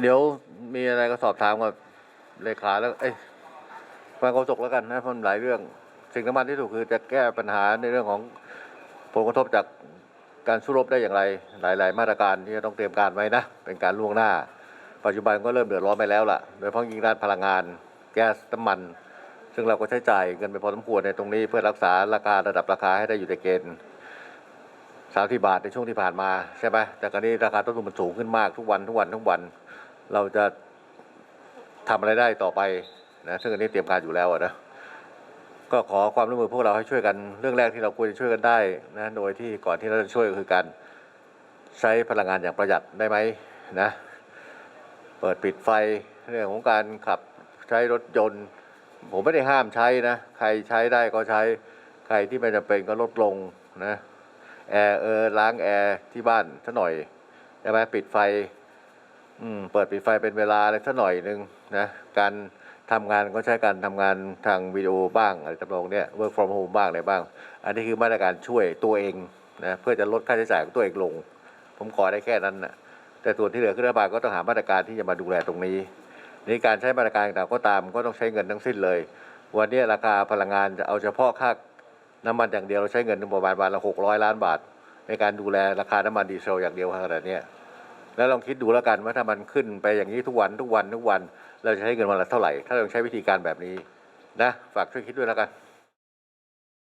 เดี๋ยวมีอะไรก็สอบถามกับเลขาแล้ว เอ้ยฟังโฆษกแล้วกันนะเพราะมันหลายเรื่อง สิ่งสำคัญที่สุดคือจะแก้ปัญหาในเรื่องของผลกระทบจากการสู้รบได้อย่างไร หลาย ๆ มาตรการที่จะต้องเตรียมการไว้นะ เป็นการล่วงหน้า ปัจจุบันก็เริ่มเดือดร้อนไปแล้วล่ะ โดยเฉพาะยิ่งด้านพลังงาน แก๊สน้ำมัน ซึ่งเราก็ใช้จ่ายเงินไปพอสมควรในตรงนี้เพื่อรักษาราคาระดับราคาให้ได้อยู่ในเกณฑ์สามสิบาทในช่วงที่ผ่านมาใช่ไหมแต่คราวนี้ราคาต้นทุนมันสูงขึ้นมากทุกวันทุกวันทุกวัน เราจะทำอะไรได้ต่อไปนะซึ่งอันนี้เตรียมการอยู่แล้วนะก็ขอความร่วมมือพวกเราให้ช่วยกันเรื่องแรกที่เราควรจะช่วยกันได้นะโดยที่ก่อนที่เราจะช่วยก็คือการใช้พลังงานอย่างประหยัดได้ไหมนะเปิดปิดไฟเรื่องของการขับใช้รถยนต์ ผมไม่ได้ห้ามใช้นะ ใครใช้ได้ก็ใช้ใครที่ไม่จำเป็นก็ลดลงนะแอร์เออล้างแอร์ที่บ้านซะหน่อยใช่ไหมปิดไฟ อืมเปิดปิดไฟเป็นเวลาอะไรสักหน่อยหนึ่งนะการทำงานก็ใช้การทำงานทางวิดีโอบ้างอะไรตำนองเนี้ย work from home บ้างอะไรบ้าง อันนี้คือมาตรการช่วยตัวเองนะเพื่อจะลดค่าใช้จ่ายของตัวเองลง ผมขอได้แค่นั้นนะแต่ส่วนที่เหลือขึ้นรัฐบาลก็ต้องหามาตรการที่จะมาดูแลตรงนี้นี่การใช้มาตรการต่างก็ตามก็ต้องใช้เงินทั้งสิ้นเลย วันนี้ราคาพลังงานจะเอาเฉพาะค่าน้ำมันอย่างเดียวเราใช้เงินประมาณวันละหกร้อยล้านบาท ในการดูแลราคาน้ำมันดีเซลอย่างเดียวขนาดนี้ แล้วลองคิดดูแล้วกันว่าถ้ามันขึ้นไปอย่างนี้ทุกวันทุกวันทุกวัน เราจะใช้เงินวันละเท่าไหร่ ถ้าเราใช้วิธีการแบบนี้นะฝากช่วยคิดด้วยแล้วกัน